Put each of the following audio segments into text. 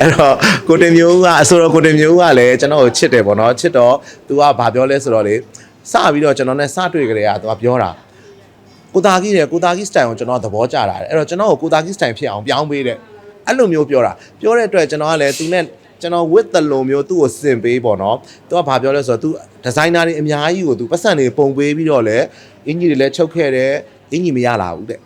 အဲ့တော့ကိုတင်မျိုးကအဆိုတော့ကိုတင်မျိုးကလည်းကျွန်တော်ကိုချစ်တယ်ပေါ့နော်ချစ်တော့ तू ကဘာပြောလဲဆိုတော့လေစပြီးတော့ကျွန်တော်နဲ့စတွေ့ကြတဲ့က तू ကပြောတာကိုတာကြီးတယ်ကိုတာကြီး style ကိုကျွန်တော်သဘောကျတာတယ်အဲ့တော့ကျွန်တော်ကိုကိုတာကြီး style ဖြစ်အောင်ပြောင်းပေးတဲ့အဲ့လိုမျိုးပြောတာပြောတဲ့အတွက်ကျွန်တော်ကလည်း तू နဲ့ကျွန်တော် with တလုံးမျိုးသူ့ကိုစင်ပေးပေါ့နော်။ तू ကဘာပြောလဲဆိုတော့ तू designer တွေအများကြီးကို तू ပတ်စံတွေပုံပေးပြီးတော့လည်းအင်ကြီးတွေလည်းချုပ်ခဲ့တယ်အင်ကြီးမရလာဘူးတဲ့။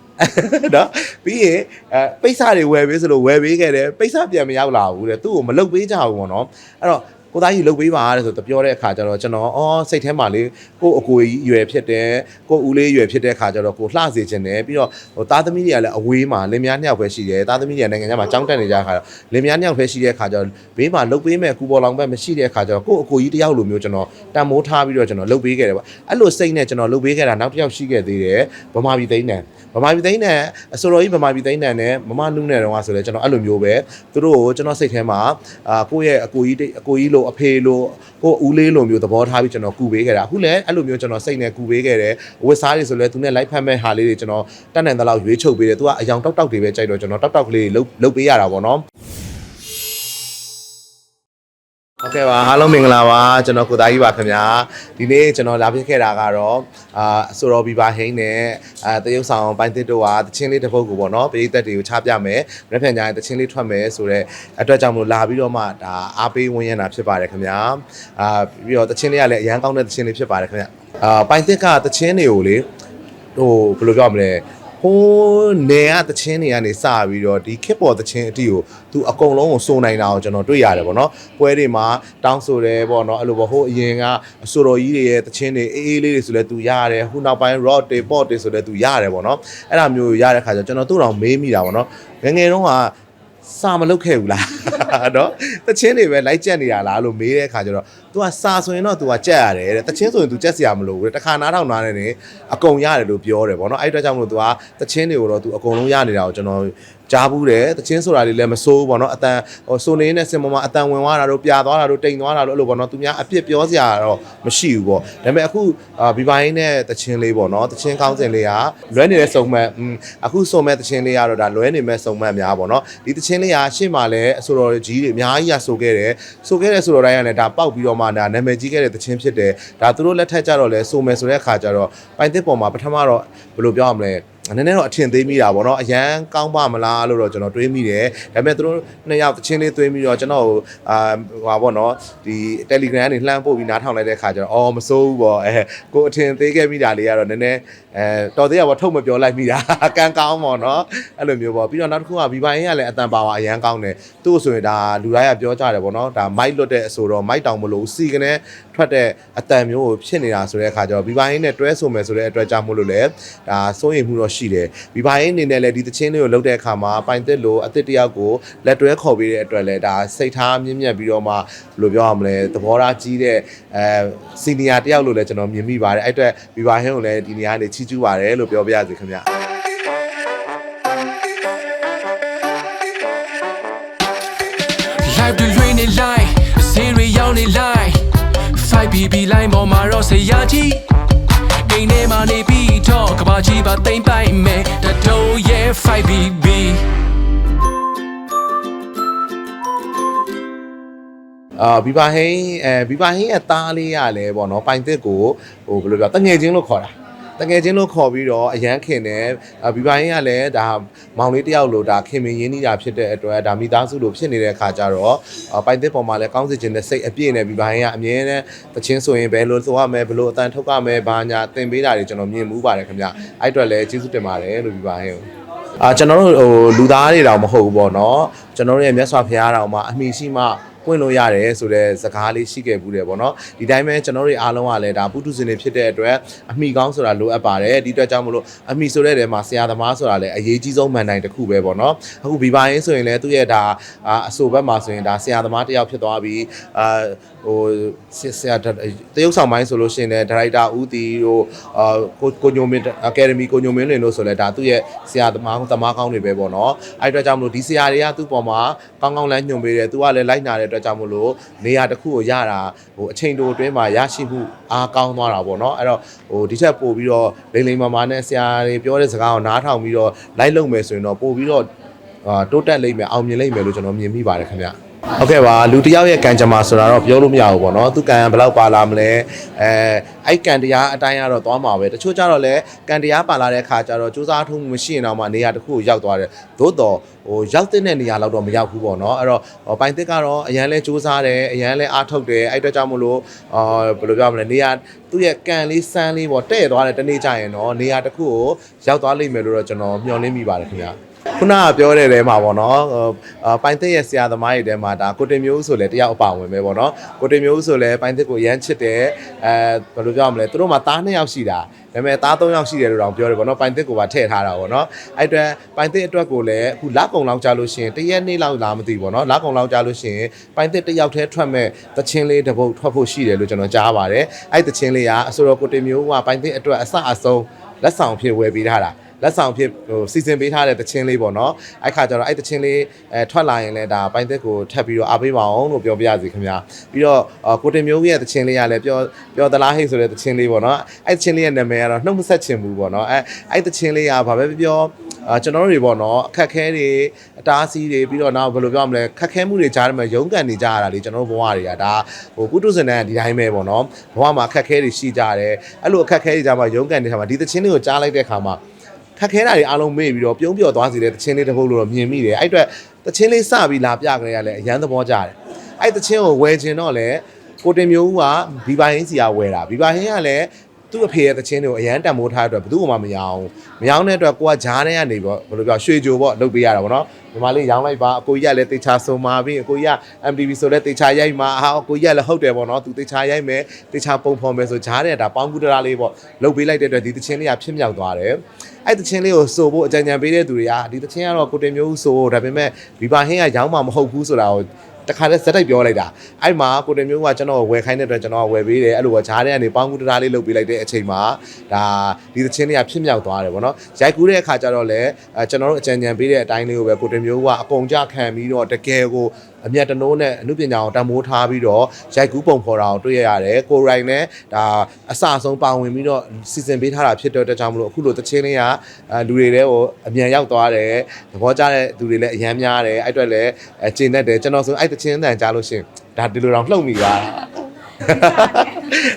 နော်ပြီးရင်အဲပိတ်စတွေဝယ်ပေးဆိုလို့ဝယ်ပေးခဲ့တယ်ပိတ်စပြန်မရောက်လာဘူးတဲ့သူ့ကိုမလုတ်ပေးကြဘူးပေါ့နော်အဲ့တော့ကိုသားကြီးလုတ်ပေးပါတဲ့ဆိုတော့ပြောတဲ့အခါကျတော့ကျွန်တော်အော်စိတ်ထဲမှာလေကို့အကိုကြီးရွယ်ဖြစ်တယ်ကို့ဦးလေးရွယ်ဖြစ်တဲ့အခါကျတော့ကိုလှစေခြင်းတယ်ပြီးတော့ဟိုသားသမီးတွေကလည်းအဝေးမှာလင်မယားနှစ်ယောက်ပဲရှိတယ်သားသမီးတွေကနိုင်ငံခြားမှာကြောင်းတက်နေကြတဲ့အခါတော့လင်မယားနှစ်ယောက်ပဲရှိတဲ့အခါကျတော့ဘေးမှာလုတ်ပေးမဲ့ကူပေါ်လောင်ပဲမရှိတဲ့အခါကျတော့ကို့အကိုကြီးတယောက်လိုမျိုးကျွန်တော်တန်မိုးထားပြီးတော့ကျွန်တော်လုတ်ပေးခဲ့တယ်ပေါ့အဲ့လိုစိတ်နဲ့ကျွန်တော်လုတ်ပေးခဲ့တာနောက်တစ်ယောက်ရှိခဲ့သေးတယ်ဗမာပြည်သိန်းတန် ဗမာပြည်သိန်းတန်အစိုးရကြီးဗမာပြည်သိန်းတန်နဲ့မမနုနဲ့တော့ဆိုလဲကျွန်တော်အဲ့လိုမျိုးပဲသူတို့ကိုကျွန်တော်စိတ်ထဲမှာအာကိုယ့်ရဲ့အကိုကြီးတိအကိုကြီးလိုအဖေလိုကိုယ့်ဦးလေးလိုမျိုးသဘောထားပြီးကျွန်တော်ကူပေးခဲ့တာအခုလည်းအဲ့လိုမျိုးကျွန်တော်စိတ်နဲ့ကူပေးခဲ့တယ်ဝစ်စားတွေဆိုလဲသူနဲ့လိုက်ဖက်မဲ့ဟာလေးတွေကျွန်တော်တတ်နိုင်တဲ့လောက်ရွေးချုပ်ပေးတယ်သူကအယောင်တောက်တောက်တွေပဲကြိုက်တော့ကျွန်တော်တောက်တောက်ကလေးလှုပ်လှုပ်ပေးရတာပေါ့နော် ဟုတ်ကဲ့ပါအားလုံးမင်္ဂလာပါကျွန်တော်ကိုသားကြီးပါခင်ဗျာဒီနေ့ကျွန်တော်လာဖြစ်ခဲ့တာကတော့အာအဆိုတော်ဘီဘာဟိန်းနဲ့အာတရုပ်ဆောင်ပိုင်းတစ်တို့ဟာတချင်းလေးတစ်ပုတ်ကိုပေါ့နော်ပြည်သက်တွေကိုချပြမယ်ရက်ဖြန်ကြရင်တချင်းလေးထွက်မယ်ဆိုတော့အတွက်ကြောင့်မလို့လာပြီးတော့မှဒါအားပေးဝင်ရတာဖြစ်ပါတယ်ခင်ဗျာအာပြီးတော့တချင်းလေးကလည်းအရန်ကောင်းတဲ့တချင်းလေးဖြစ်ပါတယ်ခင်ဗျာအာပိုင်းတစ်ကတချင်းတွေကိုလေဟိုဘယ်လိုပြောမလဲ ဟိုးနေရတချင်းတွေကနေစပြီးတော့ဒီခစ်ပေါ်တချင်းအတီကိုသူအကုန်လုံးကိုစုံနိုင်တာကိုကျွန်တော်တွေ့ရတယ်ပေါ့နော်ပွဲတွေမှာတောင်းဆိုတယ်ပေါ့နော်အဲ့လိုပေါ့ဟိုအရင်ကအဆိုတော်ကြီးတွေရဲ့တချင်းတွေအေးအေးလေးတွေဆိုလဲသူရတယ်ခုနောက်ပိုင်း rock တွေ pop တွေဆိုလဲသူရတယ်ပေါ့နော်အဲ့ဒါမျိုးရတဲ့ခါကျတော့ကျွန်တော်တို့တော့မေးမိတာပေါ့နော်ငယ်ငယ်တုန်းကစာမလုပ်ခဲ့ဘူးလားနော်တချင်းတွေပဲလိုက်ကြက်နေတာလားလို့မေးတဲ့အခါကျတော့ तू ကစာဆိုရင်တော့ तू ကကြက်ရတယ်တဲ့တချင်းဆိုရင် तू ကြက်စရာမလိုဘူးတဲ့တခါနားထောင်နားနေနေအကုန်ရတယ်လို့ပြောတယ်ဗောနော်အဲ့အတွက်ကြောင့်မလို့ तू ကတချင်းတွေကိုတော့ तू အကုန်လုံးရနေတာကိုကျွန်တော် ကြားဘူးတယ်တချင်းဆိုတာတွေလည်းမစိုးဘူးဗောနော်အတန်ဟိုဆိုနေတဲ့စင်ပေါ်မှာအတန်ဝင်သွားတာတို့ပြာသွားတာတို့တိမ်သွားတာတို့အဲ့လိုဗောနော်သူများအပြစ်ပြောစရာတော့မရှိဘူးဗောဒါပေမဲ့အခုဘီဘိုင်းနဲ့တချင်းလေးဗောနော်တချင်းကောင်းစင်လေးကလွဲနေတဲ့စုံမတ်အခုစုံမဲ့တချင်းလေးကတော့ဒါလွဲနေမဲ့စုံမတ်များဗောနော်ဒီတချင်းလေးကရှေ့မှာလည်းအဆိုတော်ကြီးတွေအများကြီးရဆိုခဲ့တယ်ဆိုခဲ့တဲ့ဆိုတော်တိုင်းကလည်းဒါပောက်ပြီးတော့မှဒါနာမည်ကြီးခဲ့တဲ့တချင်းဖြစ်တယ်ဒါသူတို့လက်ထက်ကြတော့လဲဆိုမယ်ဆိုတဲ့အခါကျတော့ပိုင်သစ်ပေါ်မှာပထမတော့ဘယ်လိုပြောရမလဲ နည်းနည်းတော့အထင်သေးမိတာပေါ့နော်အရန်ကောင်းပါမလားလို့တော့ကျွန်တော်တွေးမိတယ်ဒါပေမဲ့သူတို့နှစ်ယောက်တချင်းလေးတွေးပြီးတော့ကျွန်တော်အာဟိုပါပေါ့နော်ဒီ Telegram ကနေလှမ်းပို့ပြီးနားထောင်လိုက်တဲ့ခါကျတော့အော်မစိုးဘူးပေါ့အဲကိုအထင်သေးခဲ့မိတာလေးကတော့နည်းနည်းအဲတော်သေးရပေါ့ထုတ်မပြောလိုက်မိတာကန်းကောင်းပေါ့နော်အဲ့လိုမျိုးပေါ့ပြီးတော့နောက်တစ်ခုက V ဘိုင်းကလည်းအတန်ပါဝါအရန်ကောင်းတယ်သူ့ဆိုရင်ဒါလူတိုင်းကပြောကြတယ်ပေါ့နော်ဒါမိုက်လွတ်တဲ့အဆိုတော့မိုက်တောင်မလို့စီကနေထွက်တဲ့အတန်မျိုးကိုဖြစ်နေတာဆိုတဲ့အခါကျတော့ V ဘိုင်းနဲ့တွဲဆိုမယ်ဆိုတဲ့အတွက်ကြောင့်မို့လို့လေဒါစိုးရိမ်မှုတော့ရှိတယ် V ဘိုင်းအနေနဲ့လည်းဒီတချင်းလေးကိုလုပ်တဲ့အခါမှာပိုင်သက်လို့အစ်စ်တယောက်ကိုလက်တွဲခေါ်ပေးတဲ့အတွက်လည်းဒါစိတ်ထားမြင့်မြတ်ပြီးတော့မှဘယ်လိုပြောရမလဲသဘောထားကြီးတဲ့အဲစီနီယာတယောက်လို့လည်းကျွန်တော်မြင်မိပါတယ်အဲ့အတွက် V ဘိုင်းဟင်းကိုလည်းဒီနေရာနေချီးကျူးပါတယ်လို့ပြောပြရစီခင်ဗျ live တွေရွေးနေလိုက်အစင်းတွေရောက်နေလိုက် 5BB လိုင်းပေါ်မှာတော့ဆေးရကြီးအိမ်ထဲမှာနေပြီးတော့ကဘာကြီးပါတိမ့်ပိုင်မယ်တတိုးရဲ့ 5BB အာဘီဘာဟိန်းအဲဘီဘာဟိန်းရဲ့သားလေးရလဲပေါ့နော်ပိုင်သက်ကိုဟိုဘယ်လိုပြောတငယ်ချင်းလို့ခေါ်တာ တငယ်ချင်းလို့ခေါ်ပြီးတော့အရန်ခင်တယ်အာဘီဘာဟိန်းကလည်းဒါမောင်လေးတယောက်လို့ဒါခင်မင်ရင်းနှီးတာဖြစ်တဲ့အတွက်ဒါမိသားစုလို့ဖြစ်နေတဲ့အခါကျတော့အာပိုင်သက်ပေါ်မှာလည်းကောင်းစေခြင်းနဲ့စိတ်အပြည့်နဲ့ဘီဘာဟိန်းကအမြဲတမ်းတချင်းဆိုရင်ဘယ်လိုဆိုရမယ်ဘယ်လိုအတန်ထုတ်ရမယ်ဘာညာသင်ပေးတာတွေကျွန်တော်မြင်မှုပါတယ်ခင်ဗျအဲ့အတွက်လည်းကျေးဇူးတင်ပါတယ်လို့ဘီဘာဟိန်းကိုအာကျွန်တော်တို့ဟိုလူသားတွေတောင်မဟုတ်ဘူးပေါ့နော်ကျွန်တော်တို့ရဲ့မြတ်စွာဘုရားတောင်မှအမိရှိမှ ပွင့်လို့ရတယ်ဆိုတဲ့စကားလေးရှိခဲ့ဘူးတယ်ပေါ့နော်ဒီတိုင်းပဲကျွန်တော်တို့အားလုံးကလည်းဒါပုထုဇဉ်တွေဖြစ်တဲ့အတွက်အမိကောင်းဆိုတာလိုအပ်ပါတယ်ဒီအတွက်ကြောင့်မလို့အမိဆိုတဲ့နေရာမှာဆရာသမားဆိုတာလည်းအရေးကြီးဆုံးမန်တိုင်းတစ်ခုပဲပေါ့နော်အခုဘီဘာရင်းဆိုရင်လည်းသူ့ရဲ့ဒါအာအဆိုဘက်မှာဆိုရင်ဒါဆရာသမားတစ်ယောက်ဖြစ်သွားပြီးအာဟိုဆရာတရုပ်ဆောင်ပိုင်းဆိုလို့ရှိရင်လည်းဒါရိုက်တာဦးတီတို့အာကိုကိုညိုမင်းအကယ်ဒမီကိုညိုမင်းလင်တို့ဆိုလည်းဒါသူ့ရဲ့ဆရာသမားသမားကောင်းတွေပဲပေါ့နော်အဲ့အတွက်ကြောင့်မလို့ဒီဆရာတွေကသူ့ပေါ်မှာကောင်းကောင်းလမ်းညွှန်ပေးတယ်သူကလည်းလိုက်နာတဲ့အတွက်ကြောင့်မလို့နေရာတစ်ခုကိုရတာဟိုအချိန်တိုအတွင်းမှာရရှိမှုအားကောင်းသွားတာပေါ့နော်အဲ့တော့ဟိုဒီထက်ပို့ပြီးတော့လိမ့်လိမ့်မာမာနဲ့ဆရာတွေပြောတဲ့စကားကိုနားထောင်ပြီးတော့လိုက်လုပ်မယ်ဆိုရင်တော့ပို့ပြီးတော့အာတိုးတက်လိမ့်မယ်အောင်မြင်လိမ့်မယ်လို့ကျွန်တော်မြင်မိပါတယ်ခင်ဗျ ဟုတ်ကဲ့ပါလူတစ်ယောက်ရဲ့ကံကြမ္မာဆိုတာတော့ပြောလို့မရဘူးပေါ့နော်သူကံဘယ်လောက်ပါလာမလဲအဲအဲ့ကံတရားအတိုင်းကတော့သွားမှာပဲတချို့ကြတော့လည်းကံတရားပါလာတဲ့အခါကျတော့စူးစမ်းထုံးမှုမရှိရင်တော့မှနေရာတစ်ခုကိုရောက်သွားတယ်သို့တော့ဟိုရောက်တဲ့နေရာလောက်တော့မရောက်ဘူးပေါ့နော်အဲ့တော့ဟိုပိုင်တစ်ကတော့အရန်လဲစူးစမ်းတယ်အရန်လဲအားထုတ်တယ်အဲ့အတွက်ကြောင့်မလို့အာဘယ်လိုပြောမလဲနေရာသူ့ရဲ့ကံလေးစမ်းလေးပေါ့တဲ့သွားတယ်တနေ့ကျရင်တော့နေရာတစ်ခုကိုရောက်သွားလိမ့်မယ်လို့တော့ကျွန်တော်မျှော်လင့်မိပါတယ်ခင်ဗျာ ခုနကပြောတဲ့တဲမှာပေါ့နော်ဟိုအာပိုင်သက်ရဲ့ဆရာသမားတွေတဲမှာဒါကိုတင်မျိုးဆိုလဲတယောက်အပါဝင်ပဲပေါ့နော်ကိုတင်မျိုးဆိုလဲပိုင်သက်ကိုရမ်းချစ်တယ်အဲဘယ်လိုပြောမလဲသူတို့မှာသားနှစ်ယောက်ရှိတာဒါပေမဲ့သားသုံးယောက်ရှိတယ်လို့တောင်ပြောတယ်ပေါ့နော်ပိုင်သက်ကိုပါထည့်ထားတာပေါ့နော်အဲ့အတွက်ပိုင်သက်အတွက်ကိုလည်းအခုလကုံလောက်ကြာလို့ရှိရင်တရက်နေ့လောက်လာမသိဘူးပေါ့နော်လကုံလောက်ကြာလို့ရှိရင်ပိုင်သက်တစ်ယောက်တည်းထွက်မဲ့တချင်းလေးတစ်ပုတ်ထွက်ဖို့ရှိတယ်လို့ကျွန်တော်ကြားပါတယ်အဲ့တချင်းလေးကအဆိုတော့ကိုတင်မျိုးကပိုင်သက်အတွက်အဆအဆုံးလက်ဆောင်ဖြစ်ဝယ်ပေးထားတာ လက်ဆောင်ဖြစ်ဟိုစီစဉ်ပေးထားတဲ့တခြင်းလေးပေါ့နော်အဲ့ခါကျတော့အဲ့တခြင်းလေးအဲထွက်လာရင်လည်းဒါပိုင်းသက်ကိုထပ်ပြီးတော့အားပေးပါအောင်လို့ပြောပြရစီခင်ဗျာပြီးတော့အာကိုတင်မျိုးရဲ့တခြင်းလေးကလည်းပြောပြောသလားဟိတ်ဆိုတဲ့တခြင်းလေးပေါ့နော်အဲ့တခြင်းလေးရဲ့နာမည်ကတော့နှုတ်မဆက်ချင်ဘူးပေါ့နော်အဲအဲ့တခြင်းလေးကဘာပဲပြောအာကျွန်တော်တို့တွေပေါ့နော်အခက်ခဲတွေအတားအဆီးတွေပြီးတော့နောက်ဘယ်လိုပြောမလဲခက်ခဲမှုတွေကြားထဲမှာရုန်းကန်နေကြရတာလေကျွန်တော်တို့ဘဝတွေကဒါဟိုကုတုဇဏန်ဒီတိုင်းပဲပေါ့နော်ဘဝမှာအခက်ခဲတွေရှိကြတယ်အဲ့လိုအခက်ခဲတွေကြားမှာရုန်းကန်နေတဲ့ခါမှာဒီတခြင်းလေးကိုကြားလိုက်တဲ့ခါမှာ ခက်ခဲတာတွေအားလုံးမေ့ပြီးတော့ပြုံးပြော်သွားစီတဲ့တခြင်းလေးတစ်ပုတ်လို့တော့မြင်မိတယ်အဲ့အတွက်တခြင်းလေးစပြီးလာပြကြရလဲအရန်သဘောကျတယ်အဲ့တခြင်းကိုဝယ်ခြင်းတော့လေကိုတင်မျိုးဦးကဘီဘာဟင်းစီကဝယ်တာဘီဘာဟင်းကလည်းသူ့အဖေရဲ့တခြင်းတွေကိုအရန်တန်မိုးထားတဲ့အတွက်ဘယ်သူမှမရအောင်မရောင်းတဲ့အတွက်ကိုကဂျားထဲကနေပေါ့ဘယ်လိုပြောရွှေကြိုပေါ့လုပ်ပေးရတာပေါ့နော်ဒီမှာလေးရောင်းလိုက်ပါအကိုကြီးကလည်းတေချာဆုံမာပြီးအကိုကြီးက MTV ဆိုလည်းတေချာရိုက်မှာဟာအကိုကြီးကလည်းဟုတ်တယ်ပေါ့နော်သူတေချာရိုက်မယ်တေချာပုံဖော်မယ်ဆိုဂျားတဲ့ဒါပေါင်းကူတရာလေးပေါ့လုပ်ပေးလိုက်တဲ့အတွက်ဒီတခြင်းလေးကဖြစ်မြောက်သွားတယ် အဲ့တချင်းလေးကိုစိုးဖို့အကြံဉာဏ်ပေးတဲ့သူတွေကဒီတချင်းကတော့ကိုတင်မျိုးစိုးဒါပေမဲ့ဘီဘာဟင်းကရောင်းမှာမဟုတ်ဘူးဆိုတာကိုတခါတည်းဇက်တိုက်ပြောလိုက်တာအဲ့မှာကိုတင်မျိုးကကျွန်တော်ဝယ်ခိုင်းတဲ့အတွက်ကျွန်တော်ဝယ်ပေးတယ်အဲ့လိုပဲဂျားတဲ့ကနေပေါင်းကူတရာလေးလုပ်ပေးလိုက်တဲ့အချိန်မှာဒါဒီတချင်းလေးကဖြစ်မြောက်သွားတယ်ဗောနော်ရိုက်ကူးတဲ့အခါကျတော့လည်းအဲကျွန်တော်တို့အကြံဉာဏ်ပေးတဲ့အတိုင်းလေးကိုပဲကိုတင်မျိုးကအကုန်ကြခံပြီးတော့တကယ်ကို အမျက်တနိုးနဲ့အမှုပညာကိုတံမိုးထားပြီးတော့ရိုက်ကူးပုံဖော်တာကိုတွေ့ရရတယ်ကိုရိုင်းနဲ့ဒါအစအဆုံးပါဝင်ပြီးတော့စီစဉ်ပေးထားတာဖြစ်တဲ့အတွက်ကြောင့်မလို့အခုလိုတချင်းလေးကအဲလူတွေတဲ့ကိုအမြန်ရောက်သွားတယ်သဘောကျတဲ့လူတွေလည်းအများများတယ်အဲ့အတွက်လည်းအဲကျင်တတ်တယ်ကျွန်တော်ဆိုအဲ့တချင်းတန်ကြားလို့ရှရင်ဒါဒီလိုတော့လှုပ်မိတာ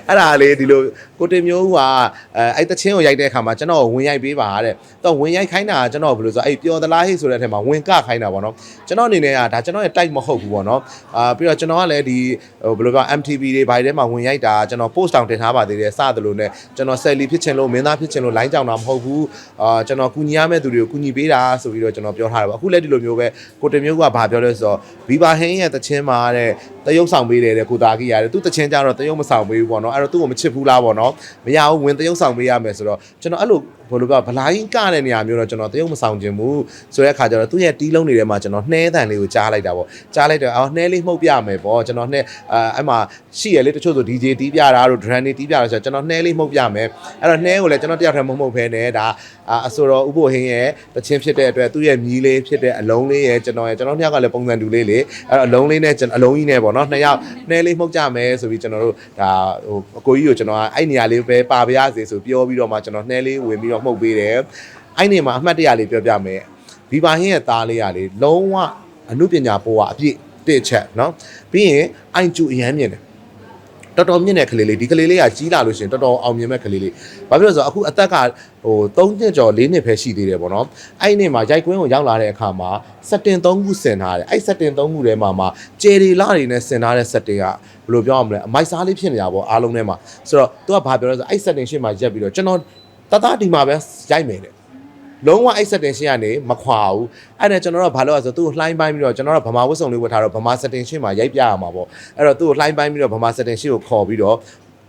အဲ့ဒါလေဒီလိုကိုတင်မျိုးကအဲအဲ့တချင်းကိုရိုက်တဲ့အခါမှာကျွန်တော်ကိုဝင်ရိုက်ပေးပါတဲ့တော့ဝင်ရိုက်ခိုင်းတာကကျွန်တော်ဘယ်လိုဆိုအဲ့ပျော်သလားဟိဆိုတဲ့အထက်မှာဝင်ကခိုင်းတာပေါ့နော်ကျွန်တော်အနေနဲ့ကဒါကျွန်တော်ရဲ့ type မဟုတ်ဘူးပေါ့နော်အာပြီးတော့ကျွန်တော်ကလည်းဒီဟိုဘယ်လိုပြော MTV တွေဘာတွေထဲမှာဝင်ရိုက်တာကျွန်တော် post တောင်တင်ထားပါသေးတယ်စသလိုနဲ့ကျွန်တော် selly ဖြစ်ချင်လို့မင်းသားဖြစ်ချင်လို့ line ကြောင်တာမဟုတ်ဘူးအာကျွန်တော်ကူညီရမယ့်သူတွေကိုကူညီပေးတာဆိုပြီးတော့ကျွန်တော်ပြောထားတယ်ပေါ့အခုလည်းဒီလိုမျိုးပဲကိုတင်မျိုးကဘာပြောလဲဆိုတော့ Viva ဟင်းရဲ့တချင်းမှာတဲ့ တရုပ်ဆောင်ပေးတယ်တဲ့ကိုတာကြီးရတယ်သူတချင်းကြတော့တရုပ်မဆောင်ပေးဘူးပေါ့နော်အဲ့တော့သူ့ကိုမချစ်ဘူးလားပေါ့နော်မရဘူးဝင်တရုပ်ဆောင်ပေးရမယ်ဆိုတော့ကျွန်တော်အဲ့လိုဘယ်လိုပြောဗလာကြီးကတဲ့နေရာမျိုးတော့ကျွန်တော်တရုပ်မဆောင်ခြင်းဘူးဆိုတဲ့အခါကျတော့သူ့ရဲ့တီးလုံးတွေထဲမှာကျွန်တော်နှဲတန်လေးကိုကြားလိုက်တာပေါ့ကြားလိုက်တော့အော်နှဲလေးမှုတ်ပြမယ်ပေါ့ကျွန်တော်နှဲအဲအဲ့မှာရှိရလေတချို့ဆို DJ တီးပြတာတို့ drum တွေတီးပြတာဆိုတော့ကျွန်တော်နှဲလေးမှုတ်ပြမယ်အဲ့တော့နှဲကိုလည်းကျွန်တော်တယောက်တည်းမဟုတ်ဖဲနဲ့ဒါအဆိုတော့ဥပိုဟင်းရဲ့တချင်းဖြစ်တဲ့အတွက်သူ့ရဲ့မြီးလေးဖြစ်တဲ့အလုံးလေးရဲ့ကျွန်တော်ရဲ့ကျွန်တော်နှစ်ယောက်ကလည်းပုံစံတူလေးလေအဲ့တော့အလုံးလေးနဲ့ကျွန်တော်အလုံးကြီးနဲ့ပေါ့နော်နှစ်ယောက်နှဲလေးမှုတ်ကြမယ်ဆိုပြီးကျွန်တော်တို့ဒါဟိုအကိုကြီးကိုကျွန်တော်ကအဲ့နေရာလေးပဲပါပါရစေဆိုပြောပြီးတော့မှကျွန်တော်နှဲလေးဝင်ပြီးတော့မှုတ်ပေးတယ်အဲ့နေမှာအမှတ်တရလေးပြောပြမယ်ဘီဘာဟင်းရဲ့သားလေးကလေလုံးဝအမှုပညာပိုးကအပြည့်တစ်ချက်နော်ပြီးရင်အိုင်ကျူအရမ်းမြင်တယ်တော်တော်မြင့်တဲ့ကလေးလေးဒီကလေးလေးကကြီးလာလို့ရှိရင်တော်တော်အောင်မြင်မဲ့ကလေးလေးဘာဖြစ်လို့လဲဆိုတော့အခုအသက်ကဟို3နှစ်ကျော်4နှစ်ပဲရှိသေးတယ်ပေါ့နော်အဲ့ဒီနေ့မှာရိုက်ကွင်းကိုရောက်လာတဲ့အခါမှာစက်တင်3ခုဆင်ထားတယ်အဲ့စက်တင်3ခုထဲမှာမှာကျယ်ရီလာတွေနဲ့ဆင်ထားတဲ့စက်တင်ကဘယ်လိုပြောရမလဲအမိုက်စားလေးဖြစ်နေတာပေါ့အားလုံးထဲမှာဆိုတော့သူကဘာပြောလဲဆိုတော့အဲ့စက်တင်ရှင်းမှာရက်ပြီးတော့ကျွန်တော် တသားဒီမှာပဲရိုက်မယ်တဲ့လုံးဝအဲ့ setting ရှင်းကနေမခွာဘူးအဲ့ဒါကျွန်တော်တို့ကဘာလို့လဲဆိုတော့သူ့ကိုလှိုင်းပိုင်းပြီးတော့ကျွန်တော်တို့ကဗမာဝတ်စုံလေးဝတ်ထားတော့ဗမာ setting ရှင်းမှာရိုက်ပြရမှာပေါ့အဲ့တော့သူ့ကိုလှိုင်းပိုင်းပြီးတော့ဗမာ setting ရှင်းကိုခေါ်ပြီးတော့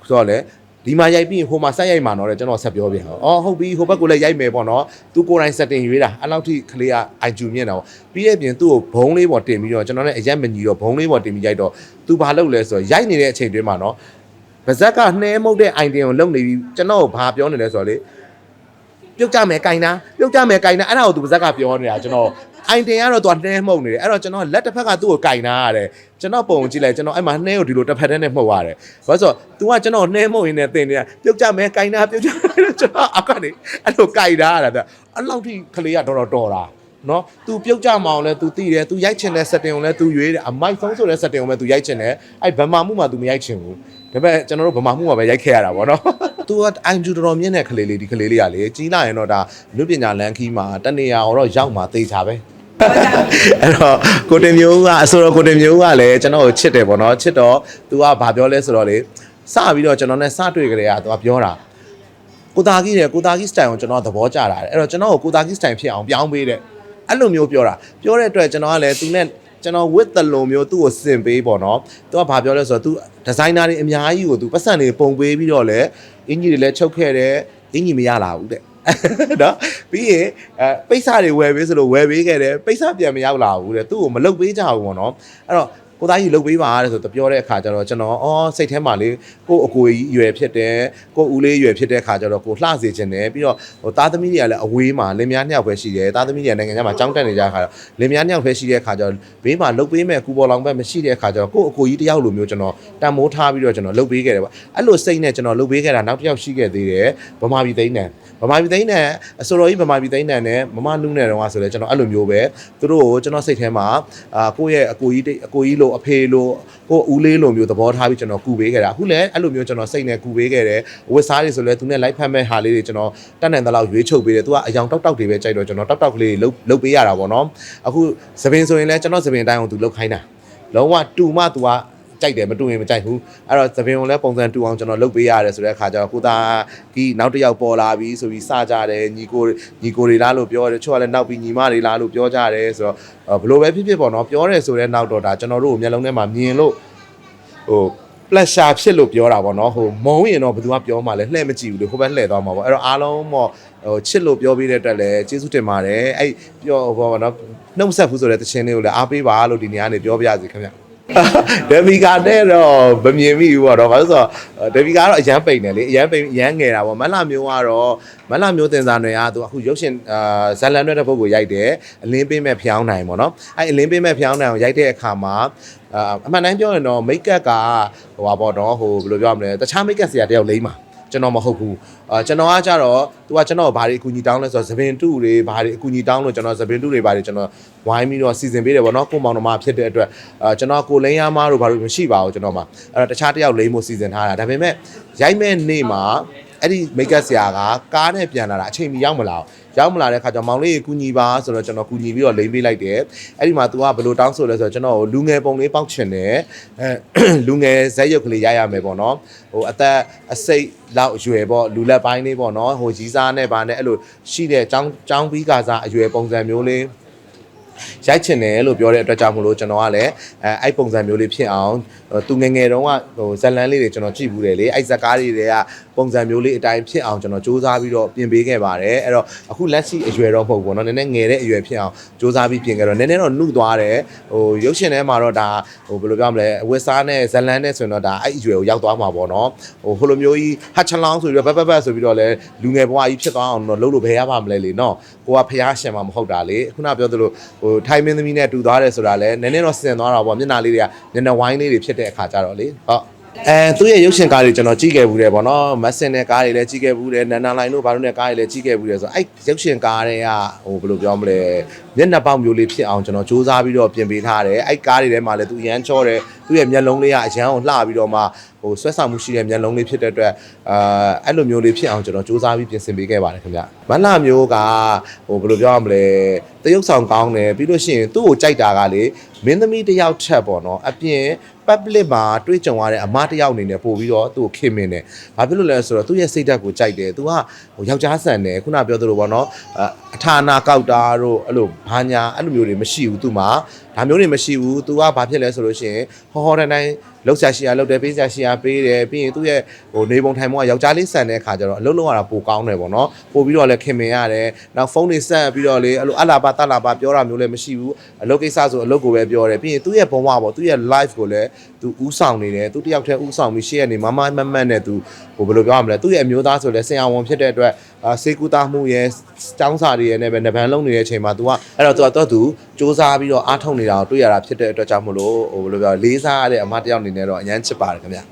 ဆိုတော့လေဒီမှာရိုက်ပြီးရင်ဟိုမှာဆက်ရိုက်မှာတော့လေကျွန်တော်ဆက်ပြောပြအောင်အော်ဟုတ်ပြီဟိုဘက်ကိုလည်းရိုက်မယ်ပေါ့နော်သူကိုယ်တိုင် setting ရွေးတာအဲ့လောက်ထိကလေးက IQ မြင့်တာပေါ့ပြီးတဲ့ပြင်သူ့ကိုဘုံလေးပေါ်တင်ပြီးတော့ကျွန်တော်လည်းအရက်မညီတော့ဘုံလေးပေါ်တင်ပြီးရိုက်တော့သူဘာလုပ်လဲဆိုတော့ရိုက်နေတဲ့အချိန်တွင်းမှာနော် ဗဇက်ကနှဲမုတ်တဲ့ idea ကိုလုပ်နေပြီးကျွန်တော်ကဘာပြောနေလဲဆိုတော့လေပြုတ်ကြမယ်ကင်တာပြုတ်ကြမယ်ကင်တာအဲ့ဒါကိုသူပါဇက်ကပြောနေတာကျွန်တော်အိုင်တင်ကတော့သူကနှဲမှုတ်နေတယ်အဲ့တော့ကျွန်တော်လက်တစ်ဖက်ကသူ့ကိုကင်တာရတယ်ကျွန်တော်ပုံကြည့်လိုက်ကျွန်တော်အဲ့မှာနှဲကိုဒီလိုတစ်ဖက်တည်းနဲ့မှုတ်ရတယ်ဘာလို့ဆိုတော့ तू ကကျွန်တော်နှဲမှုတ်ရင်းနဲ့တင်နေတာပြုတ်ကြမယ်ကင်တာပြုတ်ကြမယ်လို့ကျွန်တော်အောက်ကနေအဲ့လိုကင်တာရတာအဲ့လောက်ထိကလေးကတော်တော်တော်တာ နော် तू ပြုတ်ကြမအောင်လဲ तू သိတယ် तू ရိုက်ချင်တဲ့ setting ကိုလဲ तू ရွေးတယ်အမိုက်ဆုံးဆိုတဲ့ setting ကိုပဲ तू ရိုက်ချင်တယ်အဲ့ဗမာမှုမှာ तू မရိုက်ချင်ဘူးဒါပေမဲ့ကျွန်တော်တို့ဗမာမှုမှာပဲရိုက်ခဲ့ရတာပေါ့နော် तू က IQ တော်တော်မြင့်တဲ့ကလေးလေးဒီကလေးလေးကလေကြီးလာရင်တော့ဒါလူပညာလန်ခီးမှာတနေရာတော့ရောက်မှာသေချာပဲ အဲ့တော့ကိုတင်မျိုးကအဆိုတော့ကိုတင်မျိုးကလည်းကျွန်တော်ကိုချစ်တယ်ပေါ့နော်ချစ်တော့ तू ကဘာပြောလဲဆိုတော့လေစပြီးတော့ကျွန်တော်နဲ့စတွေ့ကြတဲ့က तू ကပြောတာကိုတာကြီးတယ်ကိုတာကြီး style ကိုကျွန်တော်သဘောကျတာတဲ့အဲ့တော့ကျွန်တော်ကိုကိုတာကြီး style ဖြစ်အောင်ပြောင်းပေးတဲ့ အဲ့လိုမျိုးပြောတာပြောတဲ့အတွက်ကျွန်တော်ကလည်းသူနဲ့ကျွန်တော် with the လုံမျိုးသူ့ကိုစင်ပေးပေါ့နော်သူကဘာပြောလဲဆိုတော့ तू ဒီဇိုင်နာတွေအများကြီးကို तू ပတ်စံတွေပုံပေးပြီးတော့လဲအင်ဂျီတွေလည်းချုပ်ခဲ့တယ်အင်ဂျီမရလာဘူးတဲ့နော်ပြီးရင်အဲပိတ်စာတွေဝယ်ပေးဆိုလို့ဝယ်ပေးခဲ့တယ်ပိတ်စာပြန်မရောက်လာဘူးတဲ့သူ့ကိုမလုတ်ပေးကြဘူးပေါ့နော်အဲ့တော့ ကိုသားကြီးလုတ်ပေးပါတဲ့ဆိုတော့ပြောတဲ့အခါကျတော့ကျွန်တော်အော်စိတ်ထဲမှာလေကို့အကိုကြီးရွယ်ဖြစ်တယ်ကို့ဦးလေးရွယ်ဖြစ်တဲ့အခါကျတော့ကိုလှစေခြင်းတယ်ပြီးတော့ဟိုသားသမီးတွေကလည်းအဝေးမှာလင်မယားနှစ်ယောက်ပဲရှိတယ်သားသမီးတွေကနိုင်ငံခြားမှာကြောင်းတက်နေကြတဲ့အခါကျတော့လင်မယားနှစ်ယောက်ပဲရှိတဲ့အခါကျတော့ဘေးမှာလုတ်ပေးမဲ့ကူပေါ်လောင်ပဲမရှိတဲ့အခါကျတော့ကို့အကိုကြီးတယောက်လိုမျိုးကျွန်တော်တန်မိုးထားပြီးတော့ကျွန်တော်လုတ်ပေးခဲ့တယ်ပေါ့အဲ့လိုစိတ်နဲ့ကျွန်တော်လုတ်ပေးခဲ့တာနောက်တစ်ယောက်ရှိခဲ့သေးတယ်ဗမာပြည်သိန်းနဲ့ဗမာပြည်သိန်းနဲ့အစိုးရကြီးဗမာပြည်သိန်းနဲ့နဲ့မမနုနဲ့တော့ဆိုလဲကျွန်တော်အဲ့လိုမျိုးပဲသူတို့ကိုကျွန်တော်စိတ်ထဲမှာအာကိုယ့်ရဲ့အကိုကြီးတိတ်အကိုကြီးလိုအဖေလိုကိုယ့်ဦးလေးလိုမျိုးသဘောထားပြီးကျွန်တော်ကူပေးခဲ့တာအခုလည်းအဲ့လိုမျိုးကျွန်တော်စိတ်နဲ့ကူပေးခဲ့တယ်ဝစ်စားတွေဆိုလဲသူနဲ့လိုက်ဖက်မဲ့ဟာလေးတွေကျွန်တော်တတ်နိုင်တဲ့လောက်ရွေးချုပ်ပေးတယ်သူကအယောင်တောက်တောက်တွေပဲကြိုက်တော့ကျွန်တော်တောက်တောက်ကလေးလှုပ်လှုပ်ပေးရတာပေါ့နော်အခုသပင်ဆိုရင်လဲကျွန်တော်သပင်တိုင်းအောင်သူလှုပ်ခိုင်းတာလုံးဝတူမသူက ကြိုက်တယ်မတူရင်မကြိုက်ဘူးအဲ့တော့သပင်ကိုလည်းပုံစံတူအောင်ကျွန်တော်လုပ်ပေးရတယ်ဆိုတဲ့အခါကျတော့ကိုသားကြီးနောက်တစ်ယောက်ပေါ်လာပြီဆိုပြီးစကြတယ်ညီကိုညီကိုတွေလားလို့ပြောတယ်တချို့ကလည်းနောက်ပြီးညီမတွေလားလို့ပြောကြတယ်ဆိုတော့ဘယ်လိုပဲဖြစ်ဖြစ်ပေါ့နော်ပြောတယ်ဆိုတဲ့နောက်တော့ဒါကျွန်တော်တို့ကိုမျက်လုံးထဲမှာမြင်လို့ဟို pleasure ဖြစ်လို့ပြောတာပေါ့နော်ဟိုမုံရင်တော့ဘယ်သူကပြောမှလဲလှည့်မကြည့်ဘူးလေဟိုဘက်လှည့်သွားမှာပေါ့အဲ့တော့အားလုံးပေါ့ဟိုချစ်လို့ပြောပေးတဲ့အတွက်လည်းကျေးဇူးတင်ပါတယ်အဲ့ပြောဟိုပေါ့နော်နှုတ်ဆက်ဘူးဆိုတဲ့တခြင်းလေးကိုလည်းအားပေးပါလို့ဒီနေရာကနေပြောပြရစီခင်ဗျ ဒဗီကာနဲ့တော့မမြင်မိဘူးပေါ့တော့ဘာလို့ဆိုတော့ဒဗီကာကတော့အရန်ပိန်တယ်လေအရန်ပိန်အရန်ငယ်တာပေါ့မလှမျိုးကတော့မလှမျိုးတင်စားနယ်ကသူအခုရုပ်ရှင်အာဇလန်တဲ့ဘုတ်ကိုရိုက်တယ်အလင်းပေးမဲ့ဖျောင်းနိုင်ပေါ့နော်အဲ့အလင်းပေးမဲ့ဖျောင်းနိုင်ကိုရိုက်တဲ့အခါမှာအာအမှန်တမ်းပြောရင်တော့မိတ်ကပ်ကဟိုပါပေါ့တော့ဟိုဘယ်လိုပြောရမလဲတခြားမိတ်ကပ်ဆရာတယောက်လိမ့်ပါ ကျွန်တော်မဟုတ်ဘူးအာကျွန်တော်ကကြတော့သူကကျွန်တော်ဘာတွေအကူအညီတောင်းလဲဆိုတော့သပင်တုတွေဘာတွေအကူအညီတောင်းလို့ကျွန်တော်သပင်တုတွေဘာတွေကျွန်တော်ဝိုင်းပြီးတော့စီစဉ်ပေးတယ်ဗောနော်ကိုမောင်နှမဖြစ်တဲ့အတွက်အာကျွန်တော်ကိုလိန်ရမားတို့ဘာလို့မရှိပါဘူးကျွန်တော်မှာအဲ့တော့တခြားတစ်ယောက်လိမ့်ဖို့စီစဉ်ထားတာဒါပေမဲ့ရိုက်မဲ့နေ့မှာအဲ့ဒီမိတ်ကပ်ဆရာကကားနဲ့ပြန်လာတာအချိန်မီရောက်မလာဘူး ရောက်မလာတဲ့ခါကျတော့မောင်လေးကိုကူညီပါဆိုတော့ကျွန်တော်ကူညီပြီးတော့လိမ့်ပေးလိုက်တယ်အဲ့ဒီမှာ तू ကဘယ်လိုတောင်းဆိုလဲဆိုတော့ကျွန်တော်လူငယ်ပုံလေးပေါက်ချင်တယ်အဲလူငယ်ဇက်ရုပ်ကလေးရရမယ်ပေါ့နော်ဟိုအသက်အစိတ်လောက်အရွယ်ပေါ့လူလက်ပိုင်းလေးပေါ့နော်ဟိုရီးစားနဲ့ဗာနဲ့အဲ့လိုရှိတဲ့ចောင်းចောင်းပြီးကစားအရွယ်ပုံစံမျိုးလေး ရိုက်ချင်တယ်လို့ပြောတဲ့အတွက်ကြောင့်မလို့ကျွန်တော်ကလည်းအဲအဲ့ပုံစံမျိုးလေးဖြစ်အောင်ဟိုသူငယ်ငယ်တုန်းကဟိုဇက်လန်းလေးတွေကျွန်တော်ကြည့်ဘူးတယ်လေအဲ့ဇက်ကားတွေတွေကပုံစံမျိုးလေးအတိုင်းဖြစ်အောင်ကျွန်တော်စူးစမ်းပြီးတော့ပြင်ပေးခဲ့ပါတယ်အဲ့တော့အခုလက်ရှိအရွယ်တော့မဟုတ်ဘူးเนาะနည်းနည်းငယ်တဲ့အရွယ်ဖြစ်အောင်စူးစမ်းပြီးပြင်ခဲ့တော့နည်းနည်းတော့နှုတ်သွားတယ်ဟိုရုပ်ရှင်ထဲမှာတော့ဒါဟိုဘယ်လိုပြောမလဲအဝတ်စားနဲ့ဇက်လန်းနဲ့ဆိုရင်တော့ဒါအဲ့အရွယ်ကိုရောက်သွားမှာပေါ့နော်ဟိုဟိုလိုမျိုးကြီးဟတ်ချလောင်းဆိုပြီးတော့ဘက်ဘက်ဘက်ဆိုပြီးတော့လဲလူငယ်ဘဝကြီးဖြစ်သွားအောင်တော့လုပ်လို့ဘယ်ရပါမလဲလေနော်ကိုကဖះရှင်မှာမဟုတ်တာလေခုနပြောသလိုဟို ိုထိုင်းမင်းသမီးနဲ့တူသွားတယ်ဆိုတာလဲနည်းနည်းတော့စင်သွားတာပေါ့မျက်နှာလေးတွေကနည်းနည်းဝိုင်းလေးတွေဖြစ်တဲ့အခါကျတော့လေဟုတ် အဲသူ့ရဲ့ရုပ်ရှင်ကားတွေကျွန်တော်ကြည့်ခဲ့ဘူးတယ်ဗောနော်မက်ဆင်တဲ့ကားတွေလည်းကြည့်ခဲ့ဘူးတယ်နန်နာလိုင်းတို့ဘာလို့နဲ့ကားတွေလည်းကြည့်ခဲ့ဘူးတယ်ဆိုတော့အဲ့ရုပ်ရှင်ကားတွေကဟိုဘယ်လိုပြောမလဲမျက်နှာပေါက်မျိုးလေးဖြစ်အောင်ကျွန်တော်စူးစမ်းပြီးတော့ပြင်ပေးထားတယ်အဲ့ကားတွေထဲမှာလည်းသူအရန်ချောတယ်သူ့ရဲ့မျက်လုံးလေးကအရန်ကိုလှပြီးတော့မှဟိုဆွဲဆောင်မှုရှိတဲ့မျက်လုံးလေးဖြစ်တဲ့အတွက်အာအဲ့လိုမျိုးလေးဖြစ်အောင်ကျွန်တော်စူးစမ်းပြီးပြင်ဆင်ပေးခဲ့ပါတယ်ခင်ဗျမလှမျိုးကဟိုဘယ်လိုပြောရမလဲတရုပ်ဆောင်ကောင်းတယ်ပြီးလို့ရှိရင်သူ့ကိုကြိုက်တာကလေမင်းသမီးတစ်ယောက်ထက်ပေါ့နော်အပြင် public မှာတွေ့ကြုံရတဲ့အမားတစ်ယောက်အနေနဲ့ပို့ပြီးတော့သူ့ကိုခင်မင်းတယ်။ဘာဖြစ်လို့လဲဆိုတော့သူ့ရဲ့စိတ်ဓာတ်ကိုကြိုက်တယ်။ तू ကဟိုယောက်ျားဆန်တယ်ခုနပြောသလိုပေါ့နော်။အအထာနာကောက်တာတို့အဲ့လိုဘာညာအဲ့လိုမျိုးတွေမရှိဘူးသူ့မှာ ဒါမျိုးတွေမရှိဘူး။ तू ကဘာဖြစ်လဲဆိုလို့ရှိရင်ဟောဟောတန်းတိုင်းလောက်ရှာရှိရလောက်တယ်ပေးရှာရှိရပေးတယ်ပြီးရင်သူ့ရဲ့ဟိုနေပုံထိုင်ပုံကယောက်ျားလေးဆန်တဲ့ခါကျတော့အလုံးလုံးရတာပိုကောင်းတယ်ပေါ့နော်ပို့ပြီးတော့လည်းခင်မင်ရတယ်နောက်ဖုန်းတွေဆက်ပြီးတော့လေအဲ့လိုအလာပါတလာပါပြောတာမျိုးလည်းမရှိဘူးအလုပ်ကိစ္စဆိုအလုပ်ကိုပဲပြောတယ်ပြီးရင်သူ့ရဲ့ဘဝပေါ့သူ့ရဲ့ life ကိုလည်းသူဥဆောင်နေတယ်သူတယောက်တည်းဥဆောင်ပြီးရှေ့ကနေမမမတ်မတ်နဲ့သူဟိုဘယ်လိုပြောရမလဲသူ့ရဲ့အမျိုးသားဆိုလည်းဆင်အောင်ဝန်ဖြစ်တဲ့အတွက်အာ စေကူတာမှုရဲ့တောင်းစာတွေရဲ့နဲ့ပဲနဗန်လုံးနေတဲ့အချိန်မှာ तू ကအဲ့တော့ तू ကတော့သူစူးစမ်းပြီးတော့အားထုတ်နေတာကိုတွေ့ရတာဖြစ်တဲ့အတွက်ကြောင့်မလို့ဟိုဘယ်လိုပြောလေးစားရတဲ့အမတစ်ယောက်အနေနဲ့တော့အရန်ချစ်ပါတယ်ခင်ဗျာ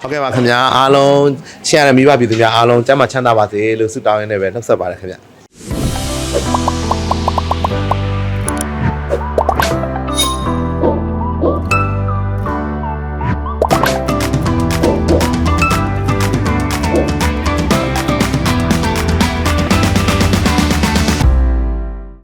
ဟုတ်ကဲ့ပါခင်ဗျာအားလုံးချစ်ရတဲ့မိဘပြည်သူများအားလုံးကျမ်းမာချမ်းသာပါစေလို့ဆုတောင်းရင်းနဲ့ပဲနှုတ်ဆက်ပါတယ်ခင်ဗျာ